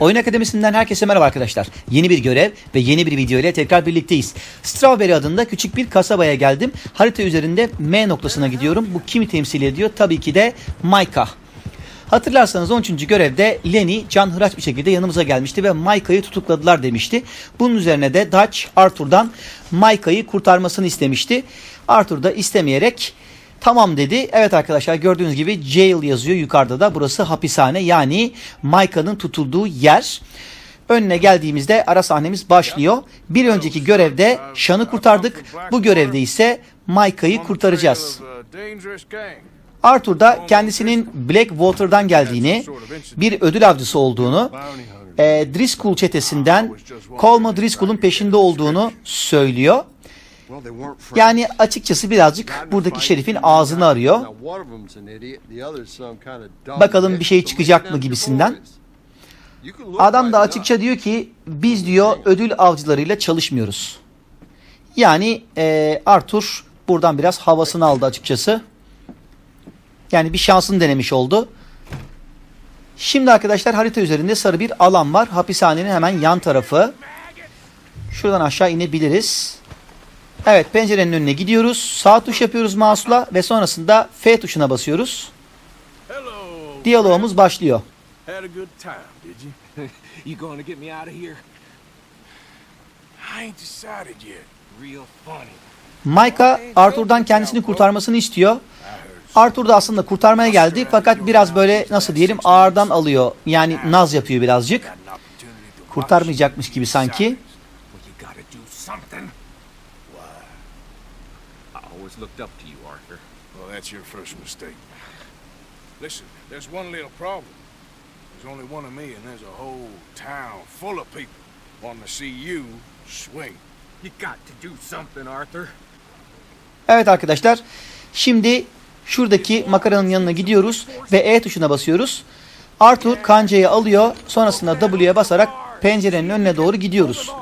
Oyun Akademisi'nden herkese merhaba arkadaşlar. Yeni bir görev ve yeni bir video ile tekrar birlikteyiz. Strawberry adında küçük bir kasabaya geldim. Harita üzerinde M noktasına gidiyorum. Bu kimi temsil ediyor? Tabii ki de Micah. Hatırlarsanız 13. görevde Lenny canhıraç bir şekilde yanımıza gelmişti ve Micah'yı tutukladılar demişti. Bunun üzerine de Dutch Arthur'dan Micah'yı kurtarmasını istemişti. Arthur da istemeyerek tamam dedi. Evet arkadaşlar gördüğünüz gibi jail yazıyor yukarıda da. Burası hapishane yani Micah'nın tutulduğu yer. Önüne geldiğimizde ara sahnemiz başlıyor. Bir önceki görevde Sean'ı kurtardık. Bu görevde ise Micah'yı kurtaracağız. Arthur da kendisinin Blackwater'dan geldiğini, bir ödül avcısı olduğunu, e, Driscoll çetesinden Colma Driscoll'un peşinde olduğunu söylüyor. Yani açıkçası birazcık buradaki şerifin ağzını arıyor. Bakalım bir şey çıkacak mı gibisinden. Adam da açıkça diyor ki biz diyor ödül avcılarıyla çalışmıyoruz. Yani e, Arthur buradan biraz havasını aldı açıkçası. Yani bir şansını denemiş oldu. Şimdi arkadaşlar harita üzerinde sarı bir alan var. Hapishanenin hemen yan tarafı. Şuradan aşağı inebiliriz. Evet pencerenin önüne gidiyoruz. Sağ tuş yapıyoruz mouse'la ve sonrasında F tuşuna basıyoruz. Diyalogumuz başlıyor. Had a good time, did you? You gonna get me out of here? I ain't decided yet. Real funny. Micah Arthur'dan kendisini kurtarmasını istiyor. Arthur da aslında kurtarmaya geldi fakat biraz böyle nasıl diyelim ağırdan alıyor. Yani naz yapıyor birazcık. To Kurtarmayacakmış gibi sanki. Well, you gotta do something. I always looked up to you, Arthur. Well, that's your first mistake. Listen, there's one little problem. There's only one of me, and there's a whole town full of people wanting to see you swing. You got to do something, Arthur. Evet arkadaşlar. Şimdi şuradaki makaranın yanına gidiyoruz ve E tuşuna basıyoruz. Arthur kancayı alıyor. Sonrasında W'ye basarak pencerenin önüne doğru gidiyoruz.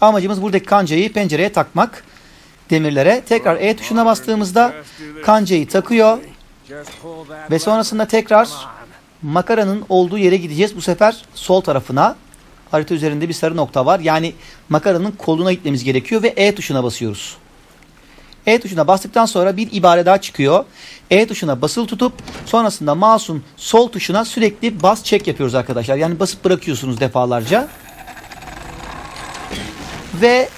Amacımız buradaki kancayı pencereye takmak. Demirlere. Tekrar E tuşuna bastığımızda kancayı takıyor. Ve sonrasında tekrar makaranın olduğu yere gideceğiz. Bu sefer sol tarafına. Harita üzerinde bir sarı nokta var. Yani makaranın koluna gitmemiz gerekiyor ve E tuşuna basıyoruz. E tuşuna bastıktan sonra bir ibare daha çıkıyor. E tuşuna basılı tutup sonrasında mouse'un sol tuşuna sürekli bas çek yapıyoruz arkadaşlar. Yani basıp bırakıyorsunuz defalarca. Ve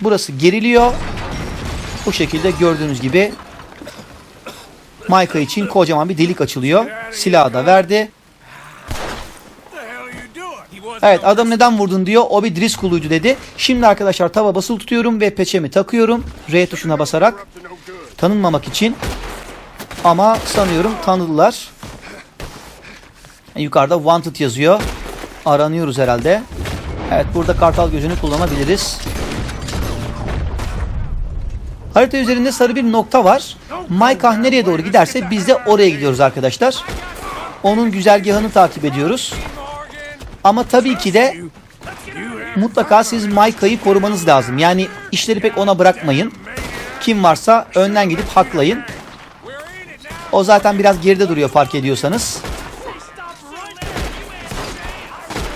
burası geriliyor. Bu şekilde gördüğünüz gibi Micah için kocaman bir delik açılıyor. Silahı da verdi. Evet adam neden vurdun diyor. O bir Driscoll'uydu dedi. Şimdi arkadaşlar tava basılı tutuyorum ve peçemi takıyorum. R tuşuna basarak. Tanınmamak için. Ama sanıyorum tanıdılar. Yukarıda wanted yazıyor. Aranıyoruz herhalde. Evet burada kartal gözünü kullanabiliriz. Harita üzerinde sarı bir nokta var. Maykah nereye doğru giderse biz de oraya gidiyoruz arkadaşlar. Onun güzergahını takip ediyoruz. Ama tabii ki de mutlaka siz Mayka'yı korumanız lazım. Yani işleri pek ona bırakmayın. Kim varsa önden gidip haklayın. O zaten biraz geride duruyor fark ediyorsanız.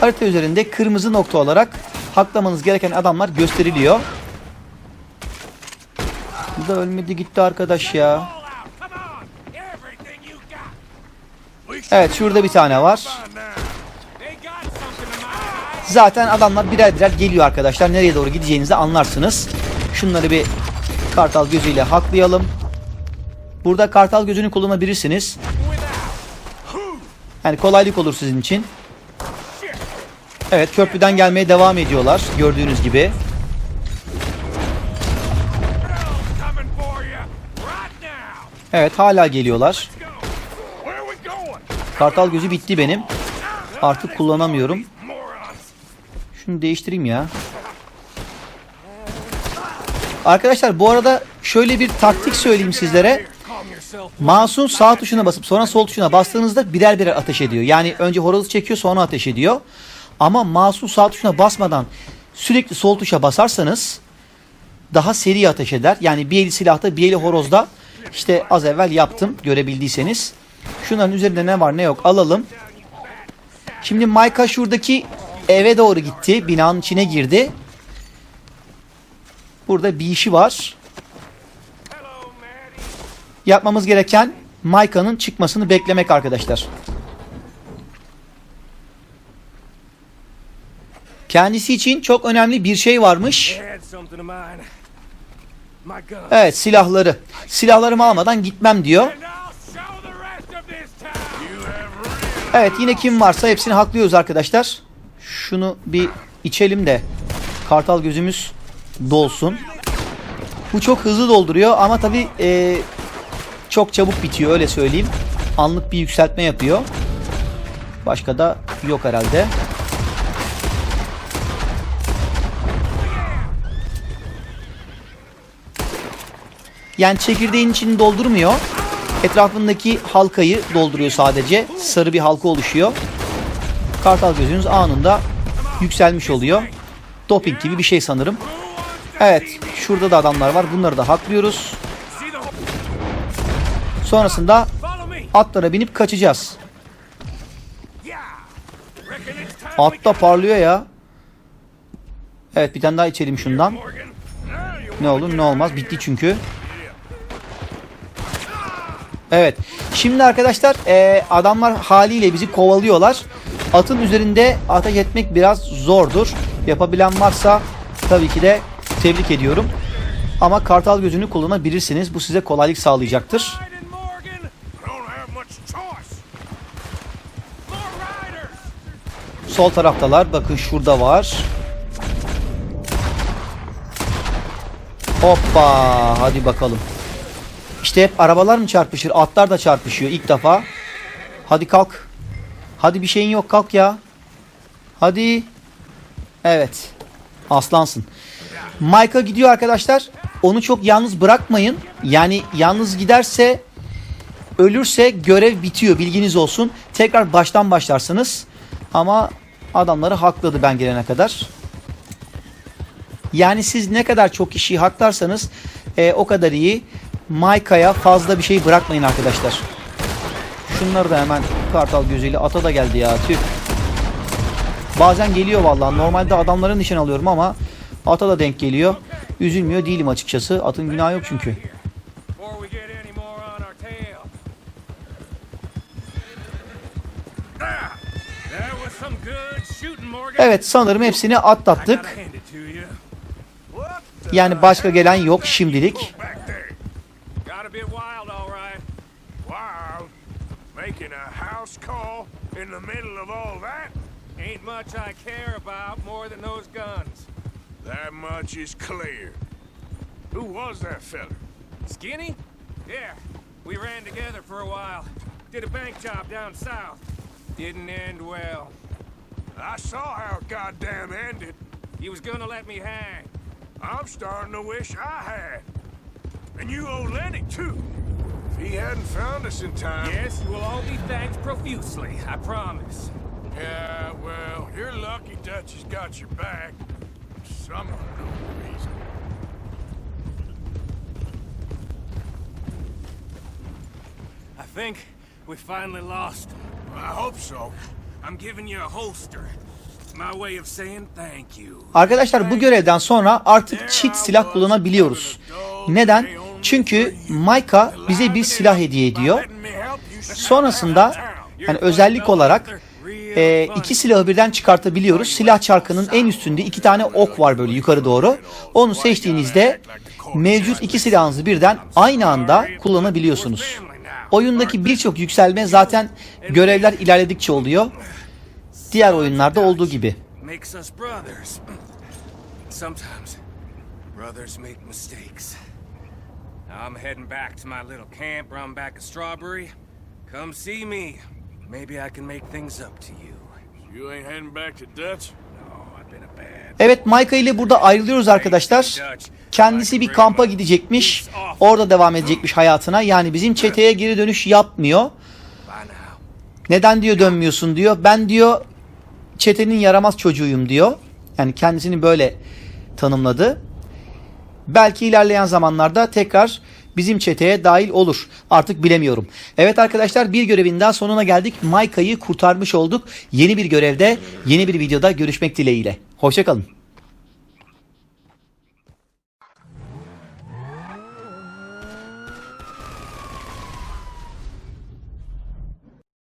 Harita üzerinde kırmızı nokta olarak haklamanız gereken adamlar gösteriliyor. Da ölmedi gitti arkadaş ya. Evet şurada bir tane var. Zaten adamlar birer birer geliyor arkadaşlar. Nereye doğru gideceğinizi anlarsınız. Şunları bir kartal gözüyle haklayalım. Burada kartal gözünü kullanabilirsiniz. Yani kolaylık olur sizin için. Evet köprüden gelmeye devam ediyorlar. Gördüğünüz gibi. Evet hala geliyorlar. Kartal gözü bitti benim. Artık kullanamıyorum. Şunu değiştireyim ya. Arkadaşlar bu arada şöyle bir taktik söyleyeyim sizlere. Mouse'un sağ tuşuna basıp sonra sol tuşuna bastığınızda birer birer ateş ediyor. Yani önce horozu çekiyor sonra ateş ediyor. Ama mouse'un sağ tuşuna basmadan sürekli sol tuşa basarsanız daha seri ateş eder. Yani bir eli silahta bir eli horozda işte az evvel yaptım görebildiyseniz. Şunların üzerinde ne var ne yok alalım. Şimdi Micah şuradaki eve doğru gitti. Binanın içine girdi. Burada bir işi var. Yapmamız gereken Maika'nın çıkmasını beklemek arkadaşlar. Kendisi için çok önemli bir şey varmış. They had something of mine. My gun. Evet silahları. Silahlarımı almadan gitmem diyor. Evet yine kim varsa hepsini haklıyoruz arkadaşlar. Şunu bir içelim de kartal gözümüz dolsun. Bu çok hızlı dolduruyor ama tabi çok çabuk bitiyor öyle söyleyeyim. Anlık bir yükseltme yapıyor. Başka da yok herhalde. Yani çekirdeğin içini doldurmuyor. Etrafındaki halkayı dolduruyor sadece. Sarı bir halka oluşuyor. Kartal gözünüz anında yükselmiş oluyor. Doping gibi bir şey sanırım. Evet, şurada da adamlar var. Bunları da haklıyoruz. Sonrasında atlara binip kaçacağız. At parlıyor ya. Evet, bir tane daha içelim şundan. Ne olur ne olmaz. Bitti çünkü. Evet. Şimdi arkadaşlar eee, adamlar haliyle bizi kovalıyorlar. Atın üzerinde ateş etmek biraz zordur. Yapabilen varsa tabii ki de tebrik ediyorum. Ama kartal gözünü kullanabilirsiniz. Bu size kolaylık sağlayacaktır. Sol taraftalar. Bakın şurada var. Hoppa. Hadi bakalım. İşte hep arabalar mı çarpışır? Atlar da çarpışıyor ilk defa. Hadi kalk. Hadi bir şeyin yok kalk ya. Hadi. Evet. Aslansın. Mike'a gidiyor arkadaşlar. Onu çok yalnız bırakmayın. Yani yalnız giderse ölürse görev bitiyor bilginiz olsun. Tekrar baştan başlarsınız. Ama adamları hakladı ben gelene kadar. Yani siz ne kadar çok kişiyi haklarsanız e, o kadar iyi. Mayka'ya fazla bir şey bırakmayın arkadaşlar. Şunları da hemen kartal gözüyle ata da geldi ya tüh. Bazen geliyor vallahi. Normalde adamların nişan alıyorum ama ata da denk geliyor. Üzülmüyor değilim açıkçası. Atın günahı yok çünkü. Evet sanırım hepsini atlattık. Yani başka gelen yok şimdilik. Making a house call in the middle of all that? Ain't much I care about more than those guns. That much is clear. Who was that feller? Skinny? Yeah, we ran together for a while. Did a bank job down south. Didn't end well. I saw how it goddamn ended. He was gonna let me hang. I'm starting to wish I had. And you owe Lenny, too. If he hadn't found us in time. Yes, you will all be thanked profusely, I promise. Yeah, well, you're lucky Dutch has got your back. Some unknown reason. I think we finally lost him. I hope so. I'm giving you a holster. My way of saying thank you. Arkadaşlar bu görevden sonra artık çift silah kullanabiliyoruz. Neden? Çünkü Maika bize bir silah hediye ediyor. Sonrasında yani özellik olarak e, iki silahı birden çıkartabiliyoruz. Silah çarkının en üstünde iki tane ok var böyle yukarı doğru. Onu seçtiğinizde mevcut iki silahınızı birden aynı anda kullanabiliyorsunuz. Oyundaki birçok yükselme zaten görevler ilerledikçe oluyor. Diğer oyunlarda olduğu gibi. Sometimes brothers make mistakes. I'm heading back to my little camp round back of Strawberry. Come see me. Maybe I can make things up to you. You ain't heading back to Dutch? No, I've been a bad. Evet Maika ile burada ayrılıyoruz arkadaşlar. Kendisi bir kampa gidecekmiş. Orada devam edecekmiş hayatına. Yani bizim çeteye geri dönüş yapmıyor. Neden diyor dönmüyorsun diyor. Ben diyor çetenin yaramaz çocuğuyum diyor. Yani kendisini böyle tanımladı. Belki ilerleyen zamanlarda tekrar bizim çeteye dahil olur. Artık bilemiyorum. Evet arkadaşlar bir görevin daha sonuna geldik. Mayka'yı kurtarmış olduk. Yeni bir görevde, yeni bir videoda görüşmek dileğiyle. Hoşçakalın.